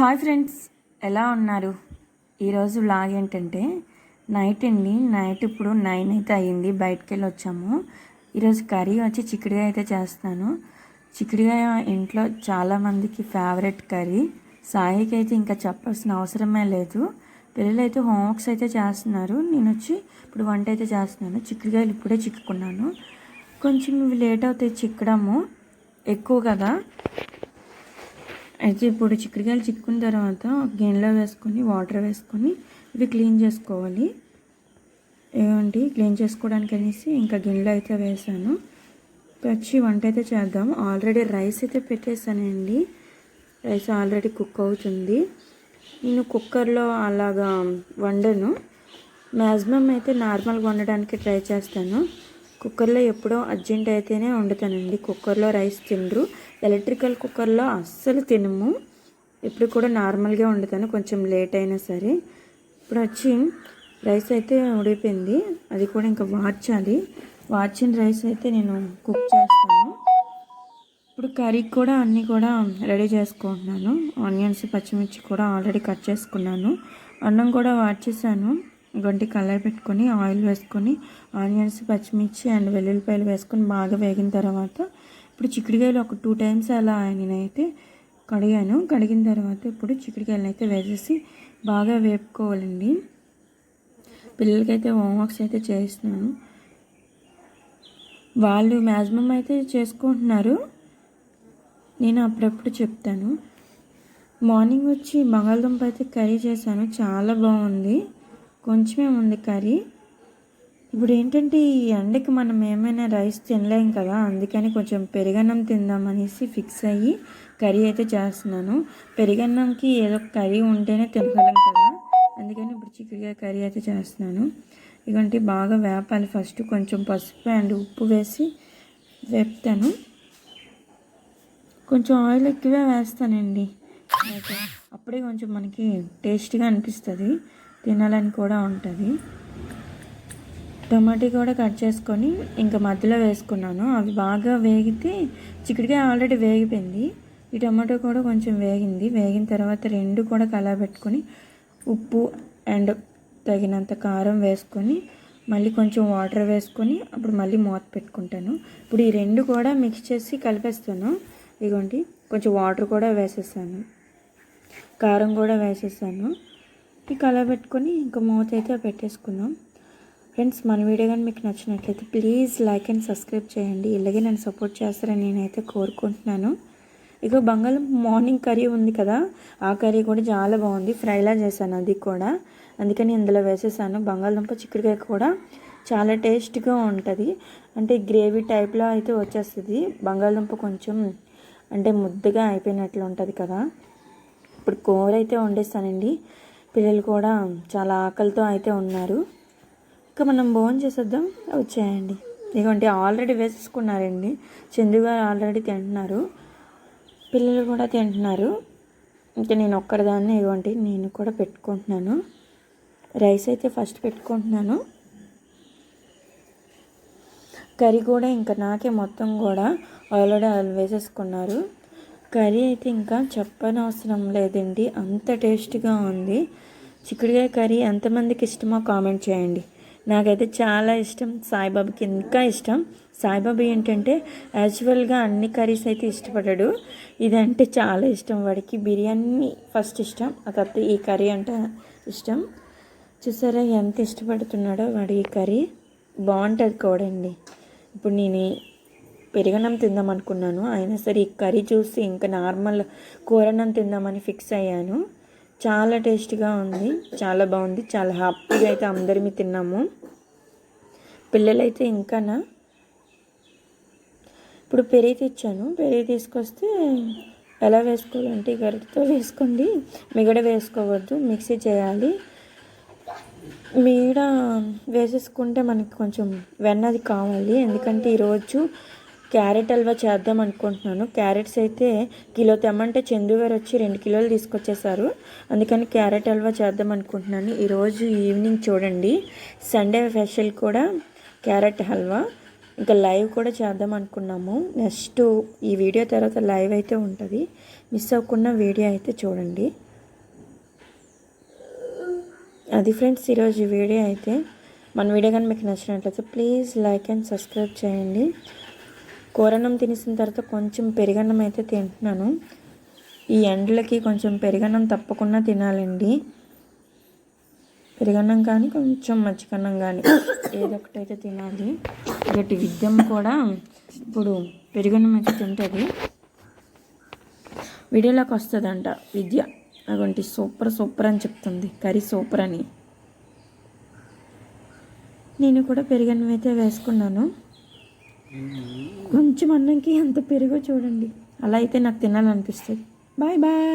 Hi friends ఎలా ఉన్నారు? ఈరోజు వ్లాగ్ ఏంటంటే నైట్ అండి. నైట్ ఇప్పుడు నైన్ అయితే అయ్యింది. బయటకు వెళ్ళి వచ్చాము ఈరోజు కర్రీ వచ్చి చిక్కుడుగా అయితే చేస్తాను చిక్కుడుగా ఇంట్లో చాలామందికి ఫేవరెట్ కర్రీ. సాయికి అయితే ఇంకా చెప్పాల్సిన అవసరమే లేదు. పిల్లలు అయితే హోంవర్క్స్ అయితే చేస్తున్నారు. నేను వచ్చి ఇప్పుడు వంట అయితే చేస్తున్నాను. చిక్కుడుగాయలు ఇప్పుడే చిక్కుకున్నాను. కొంచెం ఇవి లేట్ అవుతాయి చిక్కడము. ఎక్కువ కదా. అయితే ఇప్పుడు చిక్కుడుకాయలు చిక్కున్న తర్వాత గిన్నెలో వేసుకొని వాటర్ వేసుకొని ఇవి క్లీన్ చేసుకోవాలి. ఏమండి క్లీన్ చేసుకోవడానికి అనేసి ఇంకా గిన్నెలో అయితే వేసాను. వచ్చి వంట అయితే చేద్దాం ఆల్రెడీ రైస్ అయితే పెట్టేసానండి. రైస్ ఆల్రెడీ కుక్ అవుతుంది. నేను కుక్కర్లో అలాగా వండను. మ్యాక్సిమం అయితే నార్మల్గా వండడానికి ట్రై చేస్తాను. కుక్కర్లో ఎప్పుడో అర్జెంట్ అయితేనే వండుతానండి. కుక్కర్లో రైస్ తినరు. ఎలక్ట్రికల్ కుక్కర్లో అస్సలు తినము. ఇప్పుడు కూడా నార్మల్గా వండుతాను. కొంచెం లేట్ అయినా సరే. ఇప్పుడు వచ్చి రైస్ అయితే ఉడిపోయింది అది కూడా ఇంకా వార్చాలి వార్చిన రైస్ అయితే నేను కుక్ చేస్తాను. ఇప్పుడు కర్రీకి కూడా అన్నీ కూడా రెడీ చేసుకుంటున్నాను. ఆనియన్స్ పచ్చిమిర్చి కూడా ఆల్రెడీ కట్ చేసుకున్నాను. అన్నం కూడా వార్చేసాను గంటి కలర్ పెట్టుకొని ఆయిల్ వేసుకొని ఆనియన్స్ పచ్చిమిర్చి అండ్ వెల్లుల్లిపాయలు వేసుకొని బాగా వేగిన తర్వాత ఇప్పుడు చిక్కుడుకాయలు ఒక టూ టైమ్స్ అలా నేనైతే కడిగాను. కడిగిన తర్వాత ఇప్పుడు చిక్కుడుకాయలను అయితే వేసేసి బాగా వేపుకోవాలండి. పిల్లలకైతే హోంవర్క్స్ అయితే చేస్తున్నాను వాళ్ళు మ్యాక్సిమం అయితే చేసుకుంటున్నారు. నేను అప్పుడప్పుడు చెప్తాను. మార్నింగ్ వచ్చి బంగాళదుంప అయితే కర్రీ చేశాను. చాలా బాగుంది. కొంచెమే ఉంది కర్రీ. ఇప్పుడు ఏంటంటే ఈ ఎండకి మనం ఏమైనా రైస్ తినలేం కదా అందుకని కొంచెం పెరుగన్నం తిందామనేసి ఫిక్స్ అయ్యి కర్రీ అయితే చేస్తున్నాను. పెరుగన్నంకి ఏదో కర్రీ ఉంటేనే తినగలం కదా అందుకని ఇప్పుడు చిక్కుడుగా కర్రీ అయితే చేస్తున్నాను. ఇకంటే బాగా వేపాలి ఫస్ట్. కొంచెం పసుపు అండ్ ఉప్పు వేసి వేపుతాను. కొంచెం ఆయిల్ ఎక్కువే వేస్తానండి. అప్పుడే కొంచెం మనకి టేస్ట్గా అనిపిస్తుంది. తినాలని కూడా ఉంటుంది. టమాటీ కూడా కట్ చేసుకొని ఇంకా మధ్యలో వేసుకున్నాను. అవి బాగా వేగితే చిక్కుడుకాయ ఆల్రెడీ వేగిపోయింది. ఈ టమాటో కూడా కొంచెం వేగింది. వేగిన తర్వాత రెండు కూడా కలబెట్టుకొని ఉప్పు అండ్ తగినంత కారం వేసుకొని మళ్ళీ కొంచెం వాటర్ వేసుకొని అప్పుడు మళ్ళీ మూత పెట్టుకుంటాను. ఇప్పుడు ఈ రెండు కూడా మిక్స్ చేసి కలిపేస్తాను. ఇదిగోండి కొంచెం వాటర్ కూడా వేసేసాను. కారం కూడా వేసేసాను. టిక్ అలా పెట్టుకొని ఇంకా మూత అయితే పెట్టేసుకున్నాం ఫ్రెండ్స్ మన వీడియో కానీ మీకు నచ్చినట్లయితే ప్లీజ్ లైక్ అండ్ సబ్స్క్రైబ్ చేయండి. ఇలాగే నన్ను సపోర్ట్ చేస్తారని నేనైతే కోరుకుంటున్నాను. ఇక బంగాళం మార్నింగ్ కర్రీ ఉంది కదా ఆ కర్రీ కూడా చాలా బాగుంది. ఫ్రైలా చేశాను అది కూడా. అందుకని ఇందులో వేసేసాను. బంగాళదుంప చిక్కుడుకాయ కూడా చాలా టేస్ట్గా ఉంటుంది. అంటే గ్రేవీ టైప్లో అయితే వచ్చేస్తుంది. బంగాళదుంప కొంచెం అంటే ముద్దగా అయిపోయినట్లు ఉంటుంది కదా. ఇప్పుడు కూర అయితే వండేస్తానండి. పిల్లలు కూడా చాలా ఆకలితో అయితే ఉన్నారు. ఇంకా మనం భోజనం చేసేద్దాం. వచ్చేయండి ఎందుకంటే ఆల్రెడీ వేసేసుకున్నారండి. చందు గారు ఆల్రెడీ తింటున్నారు. పిల్లలు కూడా తింటున్నారు. ఇంకా నేను ఒక్కరిదాన్ని ఇవ్వండి నేను కూడా పెట్టుకుంటున్నాను. రైస్ అయితే ఫస్ట్ పెట్టుకుంటున్నాను. కర్రీ కూడా ఇంకా నాకే మొత్తం కూడా ఆల్రెడీ వాళ్ళు వేసేసుకున్నారు. కర్రీ అయితే ఇంకా చెప్పనవసరం లేదండి. అంత టేస్ట్గా ఉంది. చిక్కుడుకాయ కర్రీ ఎంతమందికి ఇష్టమో కామెంట్ చేయండి. నాకైతే చాలా ఇష్టం. సాయిబాబాకి ఇంకా ఇష్టం. సాయిబాబా ఏంటంటే యాజువల్గా అన్ని కర్రీస్ అయితే ఇష్టపడ్డాడు ఇదంటే చాలా ఇష్టం వాడికి. బిర్యానీ ఫస్ట్ ఇష్టం ఆ తర్వాత ఈ కర్రీ అంటే ఇష్టం. చూసారా ఎంత ఇష్టపడుతున్నాడో వాడు ఈ కర్రీ. బాగుంటుంది కూడా అండి ఇప్పుడు నేను పెరగనం తిందాం అనుకున్నాను అయినా సరే ఈ కర్రీ చూసి ఇంకా నార్మల్ కూరనం తిందామని ఫిక్స్ అయ్యాను. చాలా టేస్ట్గా ఉంది. చాలా బాగుంది. చాలా హ్యాపీగా అయితే అందరిమీ తిన్నాము. పిల్లలైతే ఇంకానా ఇప్పుడు పెరుగు తెచ్చాను. పెరుగు తీసుకొస్తే ఎలా వేసుకోవాలంటే గరిటతో వేసుకోండి. మిగడ వేసుకోవద్దు. మిక్సీ చేయాలి. మీడ వేసేసుకుంటే మనకి కొంచెం వెన్నది కావాలి. ఎందుకంటే ఈరోజు క్యారెట్ హల్వా చేద్దాం అనుకుంటున్నాను. క్యారెట్స్ అయితే కిలో తెమ్మంటే చందు గారు వచ్చి రెండు కిలోలు తీసుకొచ్చేసారు అందుకని క్యారెట్ హల్వా చేద్దాం అనుకుంటున్నాను. ఈరోజు ఈవినింగ్ చూడండి. సండే స్పెషల్ కూడా క్యారెట్ హల్వా. ఇంకా లైవ్ కూడా చేద్దాం అనుకున్నాము. నెక్స్ట్ ఈ వీడియో తర్వాత లైవ్ అయితే ఉంటుంది. మిస్ అవ్వకుండా వీడియో అయితే చూడండి. అది ఫ్రెండ్స్ ఈరోజు వీడియో అయితే. మన వీడియో కానీ మీకు నచ్చినట్లయితే ప్లీజ్ లైక్ అండ్ సబ్స్క్రైబ్ చేయండి. కూరన్నం తినేసిన తర్వాత కొంచెం పెరుగన్నం అయితే తింటున్నాను. ఈ ఎండలకి కొంచెం పెరుగన్నం తప్పకుండా తినాలండి. పెరుగన్నం కానీ కొంచెం మజ్జిగన్నం కానీ ఏదో ఒకటైతే తినాలి. ఒకటి విద్యం కూడా. ఇప్పుడు పెరుగన్నం అయితే తింటుంది. వీడియోలోకి వస్తుందంట విద్య. అటువంటి సూపర్ సూపర్ అని చెప్తుంది. కర్రీ సూపర్ అని. నేను కూడా పెరుగన్నం అయితే వేసుకున్నాను. కొంచెం అన్నంకి ఎంత పెరుగో చూడండి. అలా అయితే నాకు తినాలనిపిస్తుంది. Bye bye.